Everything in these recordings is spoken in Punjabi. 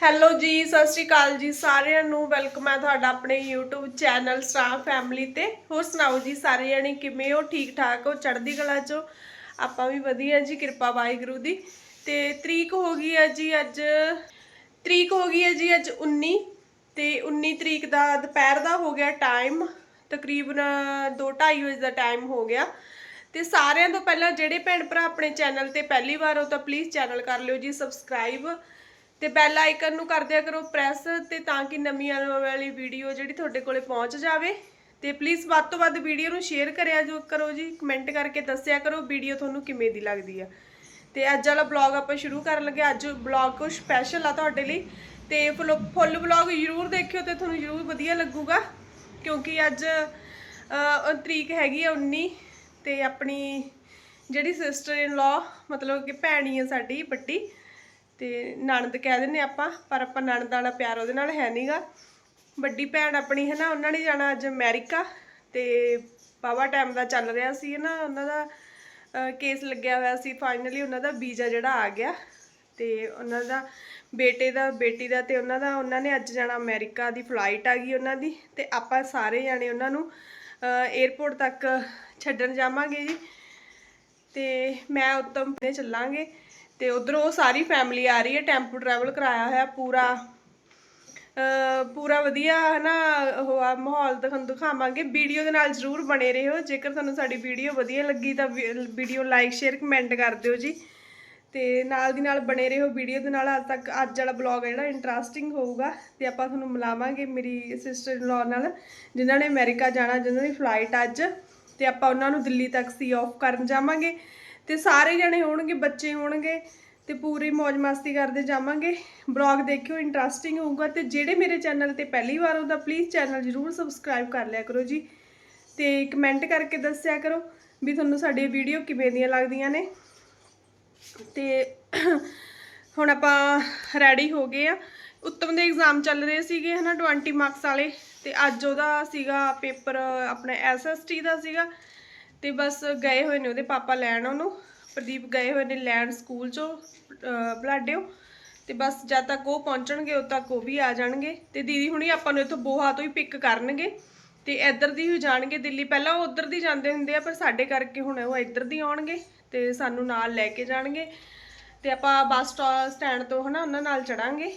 ਹੈਲੋ ਜੀ, ਸਤਿ ਸ਼੍ਰੀ ਅਕਾਲ ਜੀ ਸਾਰਿਆਂ ਨੂੰ। ਵੈਲਕਮ ਹੈ ਤੁਹਾਡਾ ਆਪਣੇ YouTube ਚੈਨਲ ਸਟਾਰ ਫੈਮਿਲੀ ਤੇ। ਹੋਰ ਸੁਣਾਓ ਜੀ ਸਾਰੇ ਜਣੇ, ਕਿਵੇਂ ਹੋ? ਠੀਕ ਠਾਕ ਹੋ? ਚੜ੍ਹਦੀ ਕਲਾ ਚੋਂ? ਆਪਾਂ ਵੀ ਵਧੀਆ ਜੀ, ਕਿਰਪਾ ਵਾਹਿਗੁਰੂ ਦੀ। ਤੇ ਤਰੀਕ ਹੋ ਗਈ ਹੈ ਜੀ ਅੱਜ। ਤਰੀਕ ਹੋ ਗਈ ਹੈ ਜੀ ਅੱਜ 19 ਤੇ 19 ਤਰੀਕ ਦਾ ਦੁਪਹਿਰ ਦਾ ਹੋ ਗਿਆ ਟਾਈਮ ਤਕਰੀਬਨ 2:30 ਵਜੇ ਦਾ ਟਾਈਮ ਹੋ ਗਿਆ। ਤੇ ਸਾਰਿਆਂ ਤੋਂ ਪਹਿਲਾਂ ਜਿਹੜੇ ਭੈਣ ਭਰਾ ਆਪਣੇ ਚੈਨਲ ਤੇ ਪਹਿਲੀ ਵਾਰ ਹੋ ਤਾਂ ਪਲੀਜ਼ ਚੈਨਲ ਕਰ ਲਿਓ ਜੀ ਸਬਸਕ੍ਰਾਈਬ ਤੇ ਬੈਲ ਆਈਕਨ ਨੂੰ ਕਰ ਦਿਆ ਕਰੋ ਪ੍ਰੈਸ ਤੇ ਤਾਂ ਕਿ ਨਵੀਂ ਆਉਣ ਵਾਲੀ ਵੀਡੀਓ ਜਿਹੜੀ ਤੁਹਾਡੇ ਕੋਲੇ ਪਹੁੰਚ ਜਾਵੇ। ਤੇ ਪਲੀਜ਼ ਵੱਧ ਤੋਂ ਵੱਧ ਵੀਡੀਓ ਨੂੰ ਸ਼ੇਅਰ ਕਰਿਆ ਜੋ ਕਰੋ ਜੀ ਕਮੈਂਟ ਕਰਕੇ ਦੱਸਿਆ ਕਰੋ ਵੀਡੀਓ ਤੁਹਾਨੂੰ ਕਿਵੇਂ ਦੀ ਲੱਗਦੀ ਆ। ਤੇ ਅੱਜ ਵਾਲਾ ਬਲੌਗ ਆਪਾਂ ਸ਼ੁਰੂ ਕਰਨ ਲੱਗੇ ਅੱਜ ਬਲੌਗ ਕੁਝ ਸਪੈਸ਼ਲ ਆ ਤੁਹਾਡੇ ਲਈ। ਤੇ ਫੁੱਲ ਫੁੱਲ ਬਲੌਗ ਜ਼ਰੂਰ ਦੇਖਿਓ ਤੇ ਤੁਹਾਨੂੰ ਜ਼ਰੂਰ ਵਧੀਆ ਲੱਗੂਗਾ। ਕਿਉਂਕਿ ਅੱਜ ਤਰੀਕ ਹੈਗੀ ਆ 19 ਤੇ ਆਪਣੀ ਜਿਹੜੀ ਸਿਸਟਰ ਇਨ ਲਾ ਮਤਲਬ ਕਿ ਭੈਣੀ ਆ ਸਾਡੀ ਵੱਡੀ ਤੇ ਨਣਦ ਕਹਿ ਦਿੰਦੇ ਆਪਾਂ, ਪਰ ਆਪਾਂ ਨਣਦ ਵਾਲਾ ਪਿਆਰ ਉਹਦੇ ਨਾਲ ਹੈ ਨਹੀਂਗਾ ਵੱਡੀ ਭੈਣ ਆਪਣੀ ਹੈ ਨਾ, ਉਹਨਾਂ ਨੇ ਜਾਣਾ ਅੱਜ ਅਮਰੀਕਾ ਤੇ ਬਾਵਾ ਟਾਈਮ ਦਾ ਚੱਲ ਰਿਹਾ ਸੀ ਨਾ, ਉਹਨਾਂ ਦਾ ਕੇਸ ਲੱਗਿਆ ਹੋਇਆ ਸੀ। ਫਾਈਨਲੀ ਉਹਨਾਂ ਦਾ ਵੀਜ਼ਾ ਜਿਹੜਾ ਆ ਗਿਆ ਤੇ ਉਹਨਾਂ ਦਾ ਬੇਟੇ ਦਾ, ਬੇਟੀ ਦਾ ਤੇ ਉਹਨਾਂ ਦਾ, ਉਹਨਾਂ ਨੇ ਅੱਜ ਜਾਣਾ ਅਮਰੀਕਾ ਦੀ ਫਲਾਈਟ ਆ ਗਈ ਉਹਨਾਂ ਦੀ ਤੇ ਆਪਾਂ ਸਾਰੇ ਜਾਣੇ ਉਹਨਾਂ ਨੂੰ 에ਅਰਪੋਰਟ ਤੱਕ ਛੱਡਣ ਜਾਵਾਂਗੇ ਜੀ। ਤੇ ਮੈਂ ਉੱਤਮ ਨੇ ਚੱਲਾਂਗੇ। ਤੇ ਉਧਰੋਂ ਸਾਰੀ ਫੈਮਿਲੀ ਆ ਰਹੀ ਹੈ ਟੈਂਪੂ ਟਰੈਵਲ ਕਰਾਇਆ ਹੋਇਆ ਪੂਰਾ। ਪੂਰਾ ਵਧੀਆ ਹੈ ਨਾ ਉਹ ਆ ਮਾਹੌਲ ਦਿਖਾਉਣ ਦਿਖਾਵਾਂਗੇ। ਵੀਡੀਓ ਦੇ ਨਾਲ ਜਰੂਰ ਬਣੇ ਰਹੋ। ਜੇਕਰ ਤੁਹਾਨੂੰ ਸਾਡੀ ਵੀਡੀਓ ਵਧੀਆ ਲੱਗੀ ਤਾਂ ਵੀਡੀਓ ਲਾਈਕ ਸ਼ੇਅਰ ਕਮੈਂਟ ਕਰ ਦਿਓ ਜੀ। ਤੇ ਨਾਲ ਦੀ ਨਾਲ ਬਣੇ ਰਹੋ ਵੀਡੀਓ ਦੇ ਨਾਲ। ਅੱਜ ਤੱਕ, ਅੱਜ ਵਾਲਾ ਬਲੌਗ ਜਿਹੜਾ ਇੰਟਰਸਟਿੰਗ ਹੋਊਗਾ। ਤੇ ਆਪਾਂ ਤੁਹਾਨੂੰ ਮਿਲਾਵਾਂਗੇ ਮੇਰੀ ਸਿਸਟਰ ਇਨ ਲਾਅ ਨਾਲ, ਜਿਨ੍ਹਾਂ ਨੇ ਅਮਰੀਕਾ ਜਾਣਾ, ਜਿਨ੍ਹਾਂ ਦੀ ਫਲਾਈਟ ਅੱਜ। ਤੇ ਆਪਾਂ ਉਹਨਾਂ ਨੂੰ ਦਿੱਲੀ ਤੱਕ ਸੀ ਆਫ ਕਰਨ ਜਾਵਾਂਗੇ। ਤੇ ਸਾਰੇ ਜਣੇ ਹੋਣਗੇ, ਬੱਚੇ ਹੋਣਗੇ ਤੇ ਪੂਰੀ ਮौज ਮਸਤੀ ਕਰਦੇ ਜਾਵਾਂਗੇ। ਬਲੌਗ ਦੇਖਿਓ ਇੰਟਰਸਟਿੰਗ ਹੋਊਗਾ ਤੇ ਜਿਹੜੇ ਮੇਰੇ ਚੈਨਲ ਤੇ ਪਹਿਲੀ ਵਾਰ ਹੋ ਤਾਂ ਪਲੀਜ਼ ਚੈਨਲ ਜਰੂਰ ਸਬਸਕ੍ਰਾਈਬ ਕਰ ਲਿਆ ਕਰੋ ਜੀ ਤੇ ਕਮੈਂਟ ਕਰਕੇ ਦੱਸਿਆ ਕਰੋ ਵੀ ਤੁਹਾਨੂੰ ਸਾਡੀ ਵੀਡੀਓ ਕਿਵੇਂ ਦੀਆਂ ਲੱਗਦੀਆਂ ਨੇ। ਤੇ ਹੁਣ ਆਪਾਂ ਰੈਡੀ ਹੋ ਗਏ ਆ। ਉੱਤਮ ਦੇ ਐਗਜ਼ਾਮ ਚੱਲ ਰਹੇ ਸੀਗੇ ਹਨਾ 20 ਮਾਰਕਸ ਵਾਲੇ ਤੇ ਅੱਜ ਉਹਦਾ ਸੀਗਾ ਪੇਪਰ ਆਪਣੇ ਐਸਐਸਟੀ ਦਾ ਸੀਗਾ। ਤੇ ਬਸ ਗਏ ਹੋਏ ਨੇ ਉਹਦੇ ਪਾਪਾ ਲੈਣ ਉਹਨੂੰ। ਪ੍ਰਦੀਪ ਗਏ ਹੋਏ ਨੇ ਲੈਣ ਸਕੂਲ ਚੋਂ ਬਲਾਡਿਓ ਤੇ ਬਸ ਜਦ ਤੱਕ ਉਹ ਪਹੁੰਚਣਗੇ, ਉਦ ਤੱਕ ਉਹ ਵੀ ਆ ਜਾਣਗੇ। ਤੇ ਦੀਦੀ ਹੁਣੀ ਆਪਾਂ ਨੂੰ ਇੱਥੋਂ ਬੋਹਾ ਤੋਂ ਹੀ ਪਿਕ ਕਰਨਗੇ। ਤੇ ਇੱਧਰ ਦੀ ਹੀ ਜਾਣਗੇ ਦਿੱਲੀ। ਪਹਿਲਾਂ ਉਹ ਉੱਧਰ ਦੀ ਜਾਂਦੇ ਹੁੰਦੇ ਆ, ਪਰ ਸਾਡੇ ਕਰਕੇ ਹੁਣ ਉਹ ਇੱਧਰ ਦੀ ਆਉਣਗੇ ਤੇ ਸਾਨੂੰ ਨਾਲ ਲੈ ਕੇ ਜਾਣਗੇ। ਤੇ ਆਪਾਂ ਬੱਸ ਸਟੈਂਡ ਤੋਂ ਹਨਾ, ਉਹਨਾਂ ਨਾਲ ਚੜਾਂਗੇ।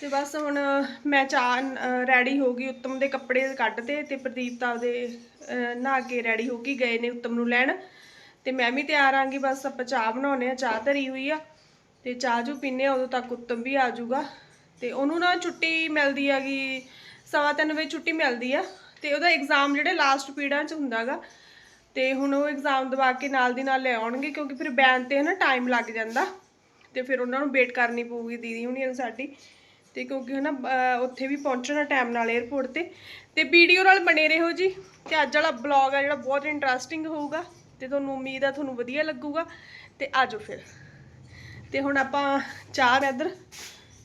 ਤੇ ਬਸ ਹੁਣ ਮੈਂ ਚਾਹ ਰੈਡੀ ਹੋ ਗਈ, ਉੱਤਮ ਦੇ ਕੱਪੜੇ ਕੱਢਦੇ ਤੇ ਪ੍ਰਦੀਪ ਤਾਂ ਉਹਦੇ ਨਹਾ ਕੇ ਰੈਡੀ ਹੋ ਕੇ ਗਏ ਨੇ ਉੱਤਮ ਨੂੰ ਲੈਣ। ਤੇ ਮੈਂ ਵੀ ਤਿਆਰ ਆਂਗੀ ਬਸ ਆਪਾਂ ਚਾਹ ਬਣਾਉਣੇ ਆ, ਚਾਹ ਧਰੀ ਹੋਈ ਆ। ਤੇ ਚਾਹ ਜੂ ਪੀਨੇ ਆ, ਉਦੋਂ ਤੱਕ ਉੱਤਮ ਵੀ ਆ ਜਾਊਗਾ ਤੇ ਉਹਨੂੰ ਨਾ ਛੁੱਟੀ ਮਿਲਦੀ ਹੈਗੀ ਸਵਾ ਤਿੰਨ ਵਜੇ ਛੁੱਟੀ ਮਿਲਦੀ ਆ। ਤੇ ਉਹਦਾ ਐਗਜ਼ਾਮ ਜਿਹੜੇ ਲਾਸਟ ਪੀਰੀਅਡਾਂ ਚ ਹੁੰਦਾਗਾ ਤੇ ਹੁਣ ਉਹ ਐਗਜ਼ਾਮ ਦਵਾ ਕੇ ਨਾਲ ਦੀ ਨਾਲ ਲੈ ਆਉਣਗੇ, ਕਿਉਂਕਿ ਫਿਰ ਬੈਨ ਤੇ ਹੈ ਨਾ ਟਾਈਮ ਲੱਗ ਜਾਂਦਾ। ਤੇ ਫਿਰ ਉਹਨਾਂ ਨੂੰ ਵੇਟ ਕਰਨੀ ਪਊਗੀ ਦੀਦੀ ਹੁਣੀ ਸਾਡੀ। ਤੇ ਕਿਉਂਕਿ ਹਨਾ, ਅਹ ਉੱਥੇ ਵੀ ਪਹੁੰਚਣਾ ਟਾਈਮ ਨਾਲ 에ਅਰਪੋਰਟ ਤੇ। ਤੇ ਵੀਡੀਓ ਨਾਲ ਬਣੇ ਰਹੋ ਜੀ, ਤੇ ਅੱਜ ਵਾਲਾ ਬਲੌਗ ਆ ਜਿਹੜਾ ਬਹੁਤ ਇੰਟਰਸਟਿੰਗ ਹੋਊਗਾ ਤੇ ਤੁਹਾਨੂੰ ਉਮੀਦ ਆ ਤੁਹਾਨੂੰ ਵਧੀਆ ਲੱਗੂਗਾ। ਤੇ ਆਜੋ ਫਿਰ। ਤੇ ਹੁਣ ਆਪਾਂ ਚਾਹ ਇੱਧਰ,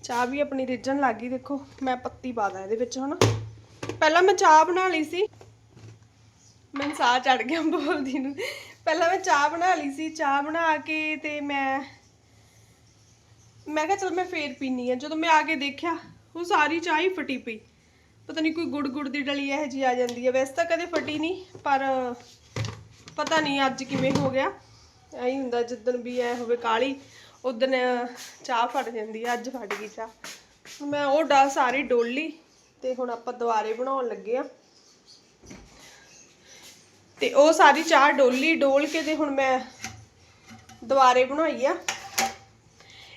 ਚਾਹ ਵੀ ਆਪਣੀ ਰਿੱਝਣ ਲੱਗ ਗਈ, ਦੇਖੋ, ਮੈਂ ਪੱਤੀ ਪਾ ਦਾਂ ਇਹਦੇ ਵਿੱਚ ਹੁਣ ਪਹਿਲਾਂ ਮੈਂ ਚਾਹ ਬਣਾ ਲਈ ਸੀ। ਮੈਨੂੰ ਸਾਹ ਚੜ ਗਿਆ ਬੋਲਦੀ ਨੂੰ। ਪਹਿਲਾਂ ਮੈਂ ਚਾਹ ਬਣਾ ਲਈ ਸੀ, ਚਾਹ ਬਣਾ ਕੇ ਤੇ ਮੈਂ ਮੈਂ ਕਿਹਾ, ਚਲ ਮੈਂ ਫੇਰ ਪੀਨੀ ਆ। ਜਦੋਂ ਮੈਂ ਆ ਕੇ ਦੇਖਿਆ, ਉਹ ਸਾਰੀ ਚਾਹ ਹੀ ਫਟੀ ਪਈ। ਪਤਾ ਨਹੀਂ ਕੋਈ ਗੁੜ ਗੁੜ ਦੀ ਡਲੀ ਇਹੋ ਜੀ ਆ ਜਾਂਦੀ ਹੈ ਵੈਸੇ ਤਾਂ ਕਦੇ ਫਟੀ ਨਹੀਂ ਪਰ ਪਤਾ ਨਹੀਂ ਅੱਜ ਕਿਵੇਂ ਹੋ ਗਿਆ। ਐਂ ਹੁੰਦਾ ਜਿੱਦਣ ਵੀ ਐ ਹੋਵੇ ਕਾਲੀ ਉਦੋਂ ਚਾਹ ਫਟ ਜਾਂਦੀ ਹੈ ਅੱਜ ਫਟ ਗਈ ਚਾਹ। ਮੈਂ ਉਹ ਡਾ ਸਾਰੀ ਡੋਲੀ ਤੇ ਹੁਣ ਆਪਾਂ ਦੁਬਾਰੇ ਬਣਾਉਣ ਲੱਗੇ ਆ। ਤੇ ਉਹ ਸਾਰੀ ਚਾਹ ਡੋਲੀ, ਡੋਲ ਕੇ ਤੇ ਹੁਣ ਮੈਂ ਦੁਬਾਰੇ ਬਣਾਈ ਆ।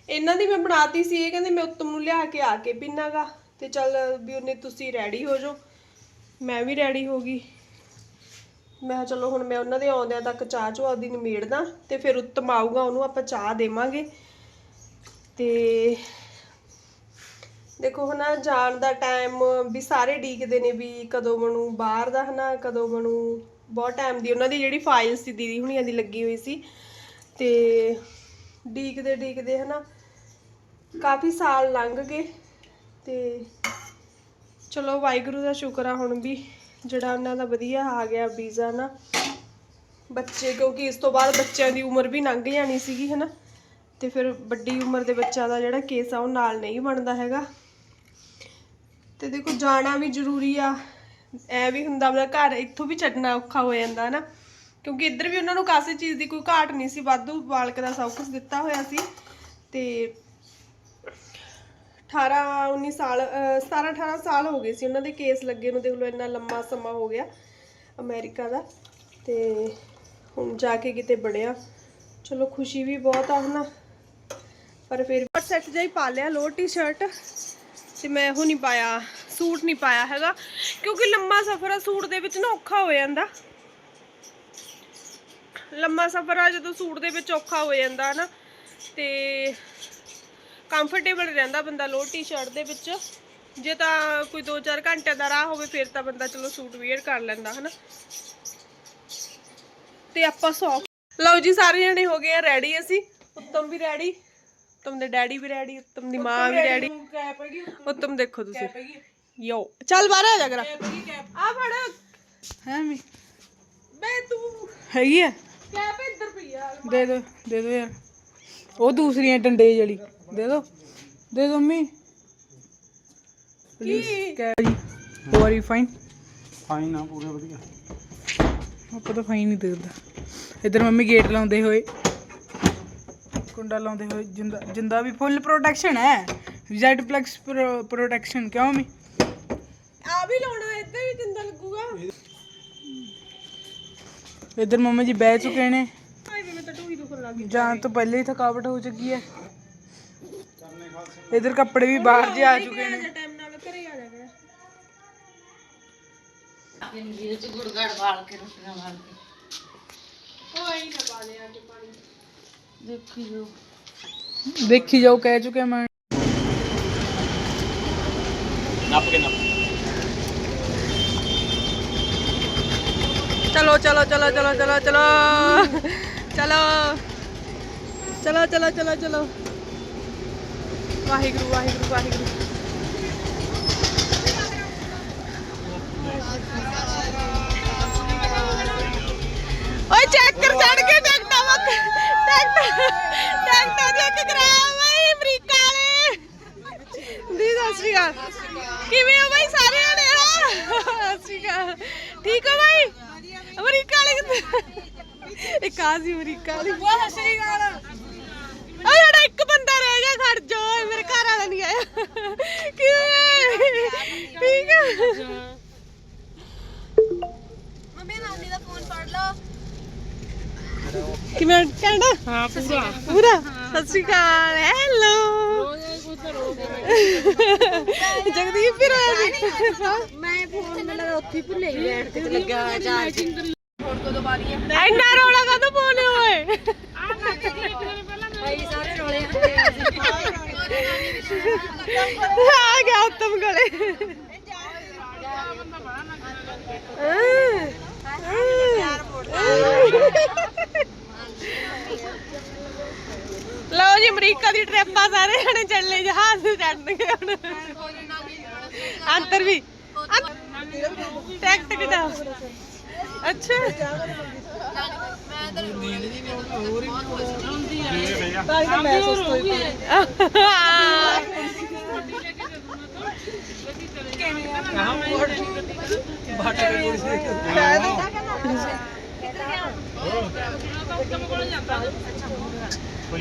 ਇਹਨਾਂ ਦੀ ਮੈਂ ਬਣਾਤੀ ਸੀ, ਇਹ ਕਹਿੰਦੇ ਮੈਂ ਉੱਤਮ ਨੂੰ ਲਿਆ ਕੇ ਆ ਕੇ ਪੀਨਾਗਾ ਤੇ ਚੱਲ ਵੀ ਉਹਨੇ ਤੁਸੀਂ ਰੈਡੀ ਹੋ ਜਾਓ। ਮੈਂ ਵੀ ਰੈਡੀ ਹੋ ਗਈ। ਮੈਂ ਕਿਹਾ ਚਲੋ ਹੁਣ ਮੈਂ ਉਹਨਾਂ ਦੇ ਆਉਂਦਿਆਂ ਤੱਕ ਚਾਹ ਚੋ ਆਪਦੀ ਨਿਮੇੜਦਾ ਤੇ ਫਿਰ ਉੱਤਮ ਆਊਗਾ, ਉਹਨੂੰ ਆਪਾਂ ਚਾਹ ਦੇਵਾਂਗੇ। ਤੇ ਦੇਖੋ ਹਨਾ ਜਾਣ ਦਾ ਟਾਈਮ ਵੀ ਸਾਰੇ ਡੀਕਦੇ ਨੇ ਵੀ ਕਦੋਂ ਬਣੂ, ਬਾਹਰ ਦਾ ਹਨਾ ਕਦੋਂ ਬਣੂ, ਬਹੁਤ ਟਾਈਮ ਦੀ ਉਹਨਾਂ ਦੀ ਜਿਹੜੀ ਫਾਈਲ ਸੀ ਦੀਦੀ ਹੁਣੀਆਂ ਦੀ ਲੱਗੀ ਹੋਈ ਸੀ। ਤੇ ਡੀਕਦੇ ਡੀਕਦੇ ਹਨਾ ਕਾਫੀ ਸਾਲ ਲੰਘ ਗਏ ਤੇ ਚਲੋ ਵਾਹਿਗੁਰੂ ਦਾ ਸ਼ੁਕਰ ਆ ਹੁਣ ਵੀ ਜਿਹੜਾ ਉਹਨਾਂ ਦਾ ਵਧੀਆ ਆ ਗਿਆ ਵੀਜ਼ਾ ਨਾ। ਬੱਚੇ ਕਿਉਂਕਿ ਇਸ ਤੋਂ ਬਾਅਦ ਬੱਚਿਆਂ ਦੀ ਉਮਰ ਵੀ ਲੰਘ ਜਾਣੀ ਸੀਗੀ, ਹਨਾ। ਤੇ ਫਿਰ ਵੱਡੀ ਉਮਰ ਦੇ ਬੱਚਿਆਂ ਦਾ ਜਿਹੜਾ ਕੇਸ ਆ ਉਹ ਨਾਲ ਨਹੀਂ ਬਣਦਾ ਹੈਗਾ। ਤੇ ਦੇਖੋ ਜਾਣਾ ਵੀ ਜ਼ਰੂਰੀ ਆ। ਐ ਵੀ ਹੁੰਦਾ ਆਪਣਾ ਘਰ ਇੱਥੋਂ ਵੀ ਛੱਡਣਾ ਔਖਾ ਹੋ ਜਾਂਦਾ ਨਾ ਕਿਉਂਕਿ ਇੱਧਰ ਵੀ ਉਹਨਾਂ ਨੂੰ ਕਾਸੇ ਚੀਜ਼ ਦੀ ਕੋਈ ਘਾਟ ਨਹੀਂ ਸੀ। ਵਾਧੂ ਬਾਲਕ ਦਾ ਸਭ ਕੁਝ ਦਿੱਤਾ ਹੋਇਆ ਸੀ। ਤੇ 18 19 ਸਾਲ, ਅਹ 17 18 ਸਾਲ ਹੋ ਗਏ ਸੀ ਉਹਨਾਂ ਦੇ ਕੇਸ ਲੱਗੇ ਨੂੰ, ਦੇਖ ਲਓ ਇੰਨਾ ਲੰਮਾ ਸਮਾਂ ਹੋ ਗਿਆ ਅਮਰੀਕਾ ਦਾ ਤੇ ਹੁਣ ਜਾ ਕੇ ਕਿਤੇ ਬੜਿਆ ਚਲੋ ਖੁਸ਼ੀ ਵੀ ਬਹੁਤ ਆ, ਹਨਾ? ਪਰ ਫਿਰ ਸੈੱਟ ਜਿਹਾ ਹੀ ਪਾ ਲਿਆ ਲੋ ਟੀ-ਸ਼ਰਟ ਤੇ ਮੈਂ ਉਹ ਨਹੀਂ ਪਾਇਆ, ਸੂਟ ਨਹੀਂ ਪਾਇਆ ਹੈਗਾ, ਕਿਉਂਕਿ ਲੰਮਾ ਸਫ਼ਰ ਆ, ਸੂਟ ਦੇ ਵਿੱਚ ਨਾ ਔਖਾ ਹੋ ਜਾਂਦਾ। ਲੰਮਾ ਸਫ਼ਰ ਆ, ਜਦੋਂ ਸੂਟ ਦੇ ਵਿੱਚ ਔਖਾ ਹੋ ਜਾਂਦਾ ਨਾ ਤੇ ਕੰਫਰਟੇਬਲ ਰਹਿੰਦਾ ਬੰਦਾ ਲੋ ਟੀ-ਸ਼ਰਟ ਦੇ ਵਿੱਚ। ਜੇ ਤਾਂ ਕੋਈ 2-4 ਘੰਟੇ ਦਾ ਰਾਹ ਹੋਵੇ ਫਿਰ ਤਾਂ ਬੰਦਾ ਚਲੋ ਸੂਟ ਵੇਅਰ ਕਰ ਲੈਂਦਾ ਹਨਾ। ਤੇ ਆਪਾਂ ਸੌ ਲਓ ਜੀ ਸਾਰੇ ਜਣੇ ਹੋ ਗਏ ਆ ਰੈਡੀ ਅਸੀਂ। ਉੱਤਮ ਵੀ ਰੈਡੀ ਉੱਤਮ ਦੇ ਡੈਡੀ ਵੀ ਰੈਡੀ ਉੱਤਮ ਦੀ ਮਾਂ ਵੀ ਰੈਡੀ ਉੱਤਮ ਦੇਖੋ ਤੁਸੀਂ। ਯੋ ਚੱਲ ਬਾਹਰ ਆ ਜਾ ਕਰਾ। ਆ ਫੜ। ਹੈ ਮੈਂ ਬੇ ਤੂੰ। ਹੈਗੀ ਆ? ਕੈਪ ਇੱਧਰ ਪਈ ਆ। ਦੇ ਦੋ ਦੇ ਦੋ ਯਾਰ। ਉਹ ਦੂਸਰੀਆਂ ਡੰਡੇ ਜਿਹੜੀ ਦੇ ਦੋ ਦੇ ਦੋ ਮੰਮੀ। ਪਲੀਜ਼ ਕੈ? ਜੀ ਹੋਰ ਹੀ ਫਾਈਨ ਫਾਈਨ ਆ ਪੂਰੇ ਵਧੀਆ। ਆਪਾਂ ਤਾਂ ਫਾਈਨ ਨਹੀਂ ਦਿਖਦਾ। ਇਧਰ ਮੰਮੀ ਗੇਟ ਲਾਉਂਦੇ ਹੋਏ। ਕੁੰਡਾ ਲਾਉਂਦੇ ਹੋਏ। ਜਿੰਦਾ ਜਿੰਦਾ ਵੀ ਫੁੱਲ ਪ੍ਰੋਟੈਕਸ਼ਨ ਹੈ। ਜ਼ੈਡ ਪਲੱਸ ਪ੍ਰੋਟੈਕਸ਼ਨ ਕਿਉਂ ਮੰਮੀ? ਆ ਵੀ ਲਾਉਣਾ ਇੱਧਰ ਵੀ ਜਿੰਦਾ ਲੱਗੂਗਾ। ਇਧਰ ਮੰਮੀ ਜੀ ਬਹਿ ਚੁੱਕੇ ਨੇ। ਜਾਣ ਤੋਂ ਪਹਿਲੇ ਹੀ ਥਕਾਵਟ ਹੋ ਚੁੱਕੀ ਹੈ। ਇਧਰ ਕੱਪੜੇ ਵੀ ਬਾਹਰ ਜੇ ਆ ਚੁੱਕੇ ਨੇ ਜੇ ਟਾਈਮ ਨਾਲ ਘਰੇ ਆ ਜਾ ਕਰਾ ਕੋਈ ਨਾ ਪਾ ਲਿਆ ਕੇ ਪਾਣੀ ਦੇਖੀ ਜਾਓ ਕਹਿ ਚੁੱਕੇ ਮੈਂ ਨੱਪ ਕੇ ਵਾਹਿਗੁਰੂ ਵਾਹਿਗੁਰੂ ਵਾਹਿਗੁਰੂ। ਓਏ ਚੈੱਕ ਕਰ ਚੜ ਕੇ ਟੈਕਟਾ ਮਤ ਟੈਕਟਾ ਟੈਕਟਾ ਚੈੱਕ ਕਰਾ ਬਈ ਅਮਰੀਕਾ ਵਾਲੇ। ਦੀ ਸਤਿ ਸ਼੍ਰੀ ਅਕਾਲ। ਕਿਵੇਂ ਹੋ ਬਾਈ ਸਾਰੇ ਆਣੇ ਸਤਿ ਸ਼੍ਰੀ ਅਕਾਲ। ਠੀਕ ਹੋ ਬਾਈ? ਅਮਰੀਕਾ ਵਾਲੇ ਇੱਕ ਆ ਅਮਰੀਕਾ ਵਾਲੀ। ਬਹੁਤ ਸਤਿ ਸ਼੍ਰੀ ਅਕਾਲ। ਇੱਕ ਬੰਦਾ ਰਹਿ ਗਿਆ ਖੜ ਜਾ ਮੇਰੇ ਘਰ ਵਾਲਾ ਨਹੀਂ ਆਇਆ। ਕਿਵੇਂ? ਠੀਕ ਹੈ ਕਿਵੇਂ ਕਹਿੰਦਾ ਹਾਂ ਪੂਰਾ। ਪੂਰਾ? ਸਤਿ ਸ਼੍ਰੀ ਅਕਾਲ ਹੈਲੋ। ਜਗਦੀਪ ਵੀ ਰੋਇਆ ਸੀ। ਮੈਂ ਫੋਨ ਮਤਲਬ ਉੱਥੇ ਭੁੱਲੇ ਹੀ ਬੈਠ ਤੇ ਲੱਗਾ ਹੋਇਆ ਚਾਰਜਿੰਗ ਇੰਨਾ ਰੌਲਾ ਕਾਹਤੋਂ ਪਾਉਣੇ ਓਏ? ਭਾਈ ਸਾਰੇ ਰੋਲੇ ਆ ਗਿਆ ਉੱਤਮ ਗਲੇ। ਲਓ ਜੀ, ਅਮਰੀਕਾ ਦੀ ਟ੍ਰਿਪ ਆ, ਸਾਰੇ ਜਣੇ ਚੱਲੇ ਜਹਾਜ਼ ਤੇ ਚੜਨਗੇ ਹੁਣ। ਅੰਤਰ ਵੀ। ਟੈਕਟ ਕਿਦਾ? ਅੱਛਾ।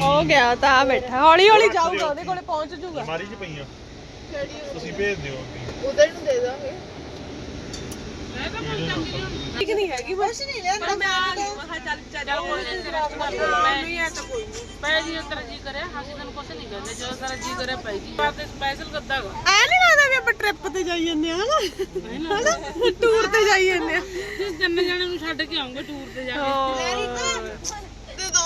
ਹੋ ਗਿਆ ਤਾਂ ਬੈਠਾ। ਹੌਲੀ ਹੌਲੀ ਜਾਊਗਾ ਉਹਦੇ ਕੋਲੇ ਪਹੁੰਚ ਜੂਗਾ ਮਾਰੀ ਚ ਪਈਆਂ। ਤੁਸੀਂ ਭੇਜ ਦਿਓ ਉਧਰ ਨੂੰ ਦੇ ਦਾਂਗੇ। ਠੀਕ ਨਹੀਂ ਹੈਗੀ ਬਸ। ਨਹੀਂ ਲੈਂਦਾ ਮੈਂ ਮਹਾ ਚੱਲ ਚੱਲ ਉਹ ਨਹੀਂ ਹੈ ਤਾਂ ਕੋਈ ਨਹੀਂ। ਪੈ ਜੀ ਉਤਰ ਜੀ ਕਰੇ ਹਾਸੀ ਤਨ ਕੁਛ ਨਹੀਂ ਕਰਦੇ ਜੋ ਸਾਰਾ ਜੀ ਕਰੇ ਪੈ ਜੀ ਬਾਤ ਸਪੈਸ਼ਲ ਕਰਦਾ ਗਾ। ਐ ਨਹੀਂ ਲੱਗਦਾ ਵੀ ਆਪਾਂ ਟ੍ਰਿਪ ਤੇ ਜਾਈ ਜੰਨੇ ਆ ਹਨਾ? ਟੂਰ ਤੇ ਜਾਈ ਜੰਨੇ ਆ। ਤੁਸੀਂ ਜੰਨੇ ਜਾਣੇ ਨੂੰ ਛੱਡ ਕੇ ਆਉਂਗੇ ਟੂਰ ਤੇ ਜਾ ਕੇ। ਲੈਰੀ ਤਾਂ ਦੇ ਦੋ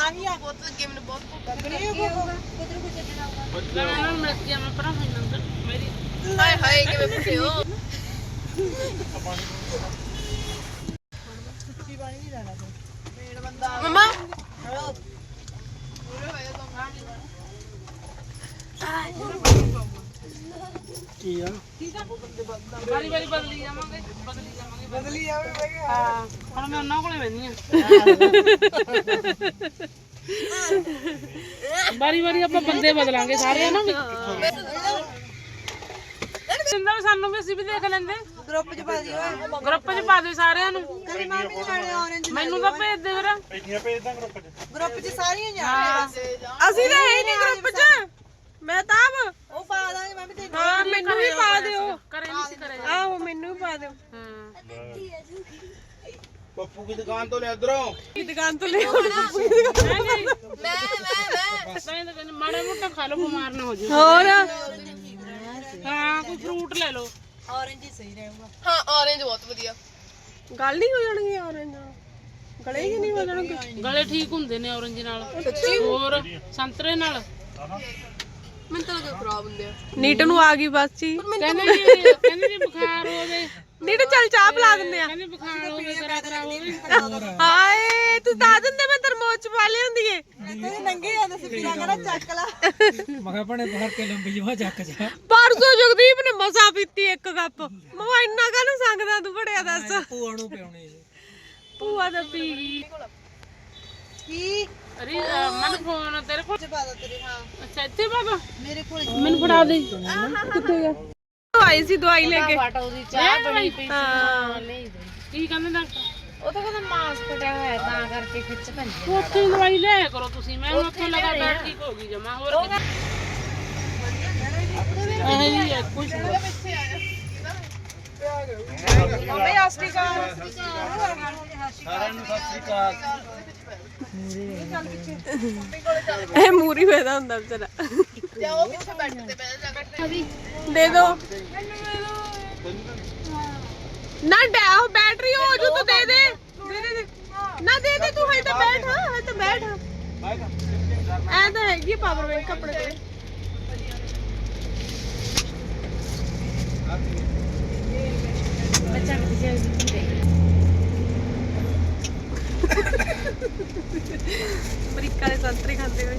ਆਹੀ ਆ। ਬਹੁਤ ਲੱਗੇ ਮੈਨੂੰ ਬਹੁਤ ਭੁੱਖ ਲੱਗ। ਰਹੀ ਹੈ ਕਿਧਰ ਕੋ ਚੱਲਣਾ ਹੋਗਾ ਮੈਂ ਮੈਂ ਮੈਂ ਪਰਾਂ ਹੋਈ ਨੰਦਰ ਮੇਰੀ ਹਾਏ ਹਾਏ ਕਿਵੇਂ ਪੁੱਛੇ ਹੋ? ਮਮਾ। ਵਾਰੀ ਵਾਰੀ ਬਦਲੀ ਜਾਵਾਂਗੇ ਬਦਲੀ ਜਾਵਾਂਗੇ ਬਦਲੀ ਜਾਵਾਂਗੇ। ਹਾਂ ਹੁਣ ਮੈਂ ਉਹਨਾਂ ਕੋਲੇ ਬੈਣੀ ਆ ਵਾਰੀ ਵਾਰੀ ਆਪਾਂ ਬੰਦੇ ਬਦਲਾਂਗੇ ਸਾਰੇ ਨਾ ਵੀ ਸਾਨੂੰ ਵੀ ਅਸੀਂ ਵੀ ਦੇਖ ਲੈਂਦੇ। ਗਰੁੱਪ ਚ ਪਾ ਦਿਓ। ਗਰੁੱਪ 'ਚ ਪਾ ਦਿਓ ਸਾਰਿਆਂ ਨੂੰ। ਕਦੀ ਮਾਮੀ ਦੇ ਵਾਲੇ orange ਮੈਨੂੰ ਤਾਂ ਭੇਜ ਦੇ ਵੀਰ। ਇੱਥੀਆਂ ਭੇਜ ਦਾਂ ਗਰੁੱਪ 'ਚ। ਗਰੁੱਪ ਚ ਸਾਰੀਆਂ ਜਾ ਅਸੀਂ ਤਾਂ ਹੈ ਹੀ ਨਹੀਂ ਗਰੁੱਪ 'ਚ। ਮੈਂ ਤਾਂ ਆਪ। ਉਹ ਪਾ ਦਾਂਗੇ ਮਾਮੀ ਤੇ ਹਾਂ ਮੈਨੂੰ ਵੀ ਪਾ ਦਿਓ। ਕਰੇ ਨਹੀਂ ਸੀ ਕਰੇ ਆਹੋ ਮੈਨੂੰ ਵੀ ਪਾ ਦਿਓ। ਹਾਂ। ਪੱਪੂ ਦੀ ਦੁਕਾਨ ਤੋਂ ਲੈ ਇਧਰੋਂ ਕੀ ਦੁਕਾਨ ਤੋਂ ਲੈ ਮੈਂ ਮੈਂ ਮੈਂ। ਤਾਂ ਕਹਿੰਦੀ ਮਾੜਾ ਮੋਟਾ ਖਾ ਲਓ ਬਿਮਾਰ ਨਾ ਹੋ ਜਾਓ। ਹੋਰ? ਹਾਂ ਕੋਈ ਫਰੂਟ ਲੈ ਲਓ। Orange ਹੀ ਸਹੀ ਰਹੂਗਾ। ਗੱਲ ਨਹੀਂ ਹੋ ਜਾਣਗੀ orange ਨਾਲ। ਗਲੇ ਹੀ ਨਹੀਂ ਹੋ ਜਾਣਗੇ ਗਲੇ ਠੀਕ ਹੁੰਦੇ ਨੇ ਔਰੰਜ ਨਾਲ। ਹੋਰ ਸੰਤਰੇ ਨਾਲ? ਨੀਟ ਨੂੰ ਆ ਗਈ ਬਸ ਜੀ। ਕਹਿੰਦੇ ਜੀ ਕਹਿੰਦੇ ਜੀ ਪਿਲਾ ਦਿੰਦੇ ਆ। ਕਹਿੰਦੇ ਬੁਖਾਰ ਹੋਵੇ ਕਰਾ ਕਰਾ ਹੋਵੇ ਹਾਏ ਤੂੰ ਦੱਸ ਦਿੰਦੇ ਮੈਂ ਤਰਮੋਜ ਚ ਪਾ ਲਿਆਉਂਦੀ ਏ। ਤੇ ਨੰਗੇ ਆ ਤੁਸੀਂ ਪੀਣਾ ਕਰਾ ਚੱਕ ਲਾ। ਪਰਸੋਂ ਜਗਦੀਪ ਨੇ ਮਸਾ ਪੀਤੀ ਇੱਕ ਕੱਪ। ਮੈਂ ਇੰਨਾ ਕਾਹਨੂੰ ਸੰਗਦਾ ਤੂੰ ਬੜਿਆ ਦੱਸ। ਭੂਆ ਨੂੰ ਪਿਉਣੇ ਭੂਆ ਤਾਂ ਪੀ। ਗਈ ਕੀ? ਅਰੇ ਮਨ ਫੋਨ ਤੇਰੇ ਕੋਲ। ਚ ਪਾ ਦੋ ਤੇਰੇ ਹਾਂ। ਅੱਛਾ ਇੱਥੇ ਬਾਬਾ ਮੇਰੇ ਕੋਲ ਮੈਨੂੰ ਫੜਾ ਦੇ। ਆਈ ਸੀ ਦਵਾਈ ਲੈ ਕੇ। ਚਾਹ ਬਣੀ ਹਾਂ। ਕੀ ਕਹਿੰਦੇ ਡਾਕਟਰ? ਉਹ ਤਾਂ ਕਹਿੰਦਾ ਮਾਸ ਫਟਿਆ ਹੋਇਆ ਤਾਂ ਕਰਕੇ ਖਿੱਚ ਪੈਂਦੀ ਤੂੰ ਉੱਥੇ ਹੀ ਦਵਾਈ ਲਿਆ ਕਰੋ ਤੁਸੀਂ ਮੈਂ ਹੁਣ ਉੱਥੇ ਲਗਾ ਬੈਠ ਠੀਕ ਹੋ ਗਈ ਜਮਾ ਹੋਰ ਕੀ ਇਹ ਹੀ ਹੈ ਕੁਛ ਮੰਮੀ ਆਸਟਿਕਾ ਸਾਰਿਆਂ ਨੂੰ ਸਤਿ ਸ੍ਰੀ ਅਕਾਲ। ਇਹ ਮੂਰੀ ਵੇਦਾ ਹੁੰਦਾ ਵਿਚਾਰਾ। ਦੇ ਦੋ। ਨਾ ਡੈ ਉਹ ਬੈਟਰੀ ਹੋ ਜੂ ਤੂੰ ਦੇ ਦੇ। ਦੇ ਦੇ। ਨਾ ਦੇ ਦੇ ਤੂੰ ਹਜੇ ਤਾਂ ਬੈਠ ਹਜੇ ਤਾਂ ਬੈਠ। ਐ ਤਾਂ ਹੈਗੀ ਪਾਵਰ ਬੈਂਕ ਆਪਣੇ ਕੋਲੇ ਬੱਚਾ ਕਿੱਥੇ ਅਮਰੀਕਾ ਦੇ ਸੰਤਰੇ ਖਾਂਦੇ ਹੋਏ।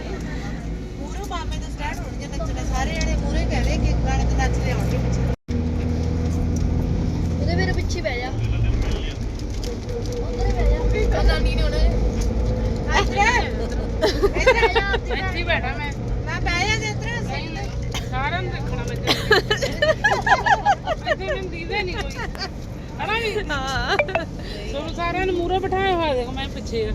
ਹਨਾ ਵੀ ਹਾਂ। ਤੁਹਾਨੂੰ ਸਾਰਿਆਂ ਨੂੰ ਮੂਰੇ ਬਿਠਾਇਆ ਹੋਇਆ ਦੇਖੋ ਮੈਂ ਪਿੱਛੇ ਆ।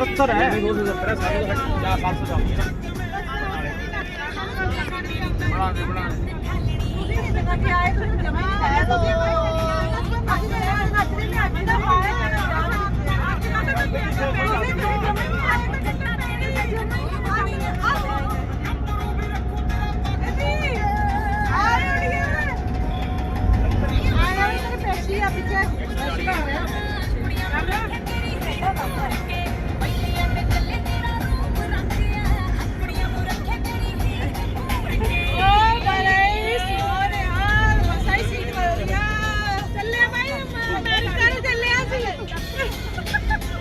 270 ਹੈ। 270 ਹੈ 700 ਦਾ ਬਣਾ ਦੇ ਬਣਾ ਦੇ ਪਿੱਛੇ ਰਹਿ ਗਿਆ।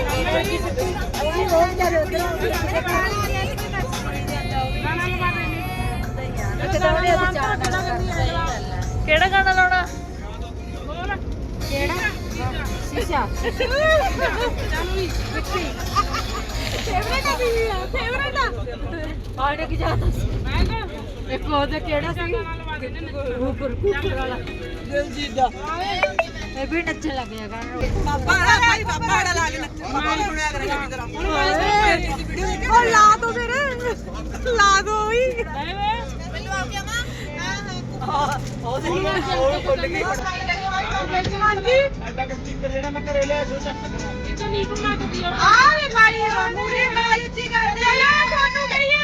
ਚੱਕ ਲਾ ਇਹ ਤੇਰਾ ਮੋਢਾ ਮਾਰਿਆ ਹੋਇਆ ਕੋਟੀ ਲਿਆ ਸੀ ਮੈਂ ਥੋੜਾ ਸਰਦਾਰ ਨੇ ਮਾਰਤੀ ਇਹ ਇਹ ਮੈਂ ਨੱਚ ਤੂੰ ਕਦੋਂ ਆ ਬੜੇ ਯਾਦ ਆ ਕਿਹੜਾ ਗਾਣਾ ਲਾਉਣਾ? ਕਿਹੜਾ ਸ਼ੀਸ਼ਾ ਆੜੇ ਕੀ ਜਾਂਦਾ ਸੀ ਇੱਕ ਉਹਦਾ ਕਿਹੜਾ ਸੀ? ਉੱਪਰ ਕੁੱਕਰ ਵਾਲਾ ਦਿਲਜੀਤ ਦਾ। ਇਹ ਵੀ ਨੱਚਣ ਲੱਗ ਗਿਆ ਗਾਣਾ ਭਾਈ ਬਾਬਾ ਲਾ ਕੇ ਨੱਚੋ। ਬਾਬਾ ਨੂੰ ਸੁਣਿਆ ਕਰੇ ਕਿਤੇ ਤਰ੍ਹਾਂ ਉਹ ਲਾ ਦੋ ਫਿਰ। ਲਾ ਦੋ ਵੀ। ਮੈਨੂੰ ਆ ਗਿਆ ਮਾਂ ਐਡਾ ਕਿ ਸਪੀਕਰ ਜਿਹੜਾ ਮੈਂ ਘਰੇ ਲਿਆ ਸੋ ਚੱਕ ਆਰੇ ਮਾਰੀ ਮੂਰੇ ਮਾਰੀ ਚੀ ਕਰਦੇ ਆ ਤੁਹਾਨੂੰ ਕਹੀ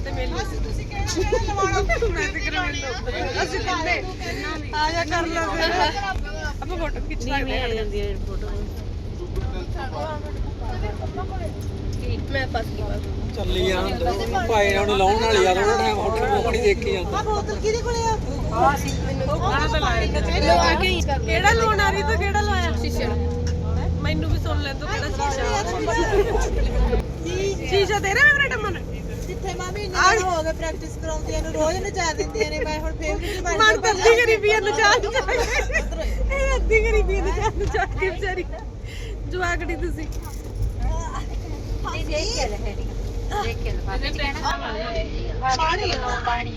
ਮੈਂ ਤੇ ਮਿਲ ਬਸ ਤੁਸੀਂ ਕਿਹੜਾ ਲਵਾਣਾ ਮੈਂ ਤੇ ਕਰਵਿੰਦਰ ਅਸੀਂ ਤਿੰਨੇ ਆ ਜਾ ਕਰ ਲਾ ਫਿਰ। ਆਪਾਂ ਫੋਟੋ ਖਿੱਚ ਸਕਦੇ ਹਾਂ ਜਾਂਦੀ ਹੈ ਫੋਟੋ ਮੈਂ ਫਸ ਗਈ ਬਸ। ਚੱਲੀ ਜਾਂ ਭਾਈ ਉਹਨੂੰ ਲਾਉਣ ਵਾਲੀ ਯਾਰ ਉਹਨਾਂ ਟਾਈਮ ਹੋਟਲ ਮੋਕਣੀ ਦੇਖੀ ਜਾਂਦਾ ਆ। ਬੋਤਲ ਕਿਹਦੇ ਕੋਲੇ ਆ? ਕਿਹੜਾ ਲੋਨ ਆ। ਰਹੀ ਤੂੰ ਕਿਹੜਾ ਲਾਇਆ? ਸ਼ੀਸ਼ਾ। ਮੈਨੂੰ ਵੀ ਸੁਣ ਲੈ ਤੂੰ ਕਿਹੜਾ ਸ਼ੀਸ਼ਾ ਸ਼ੀਸ਼ਾ ਤੇਰਾ ਫੇਵਰਟ ਅਮਨ ਜਿੱਥੇ ਮਾਮੀ ਇੰਨੇ ਹੋ ਗਏ ਪ੍ਰੈਕਟਿਸ ਕਰਾਉਂਦੀਆਂ ਨੂੰ ਰੋਜ਼ ਨਚਾ ਦਿੰਦੀਆਂ ਨੇ ਮੈਂ ਹੁਣ ਫੇਵਰਟ ਬਣ ਮਨ ਤਾਂ ਅੱਧੀ ਗਰੀਬੀ ਨੂੰ ਚਾਹ ਇਹ ਅੱਧੀ ਗਰੀਬੀ ਨੂੰ ਚਾਹ ਚਾਹ ਕੇ ਵਿਚਾਰੀ ਜਵਾਕੜੀ ਤੁਸੀਂ ਦੇਖ ਕੇ ਲੈ ਦੇਖ ਕੇ ਲੈ ਬਾਅਦ ਵਿੱਚ ਕਹਿਣਾ ਪਾਣੀ ਪਾਣੀ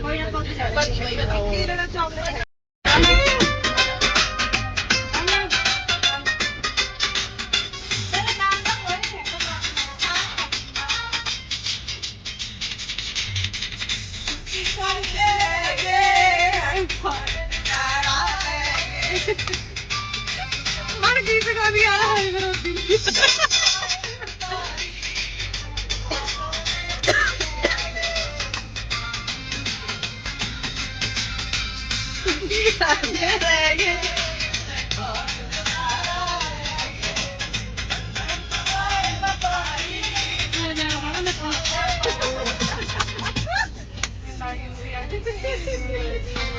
ਕੋਈ ਨਾ ਕੋਈ ਮਨ ਕੀ sí, sí.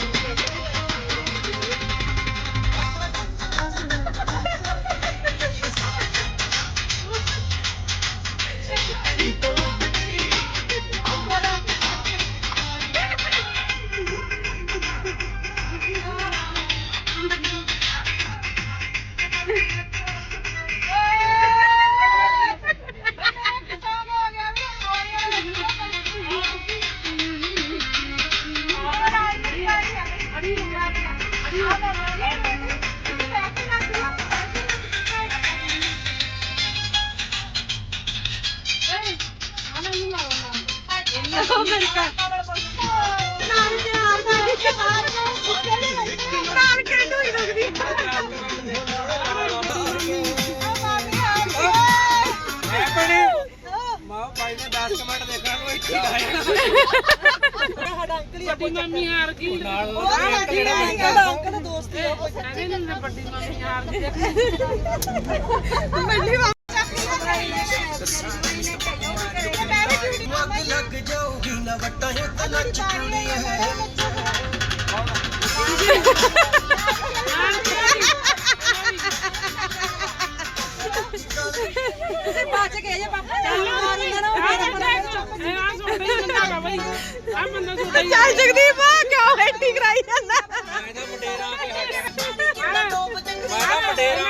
ਮੈਂ ਬਣੇ ਮਾਂ ਭਾਈ ਨੇ 10 ਕਮੈਂਟ ਦੇਖਣ ਨੂੰ ਇੱਥੇ ਆਇਆ ਵੱਡੀ ਮੰਮੀ ਹਾਰ ਗਈ ਨਾਲ ਅੰਕਲ ਦੋਸਤ ਹੀ ਉਹ ਕਹਿੰਦੇ ਵੱਡੀ ਮੰਮੀ ਹਾਰ ਗਈ ਵੱਟਾਂ ਤਾਂ ਨੱਚ ਕੁੜੀ ਹੈ। ਬਾਅਦ ਚ ਕਹੇ ਜੇ ਪਾਪਾ ਚੱਲ ਮਾਰ ਨਾ ਆ ਆ ਚੱਲ ਜਗਦੀਪ ਕਿਉਂ ਐਕਟਿੰਗ ਕਰਾਈ ਜਾਂਦਾ? ਮੈਂ ਤਾਂ ਮਡੇਰਾ ਕੇ ਹਟਿਆ ਦੋ ਵਜੇ ਮੈਂ ਤਾਂ ਮਡੇਰਾ।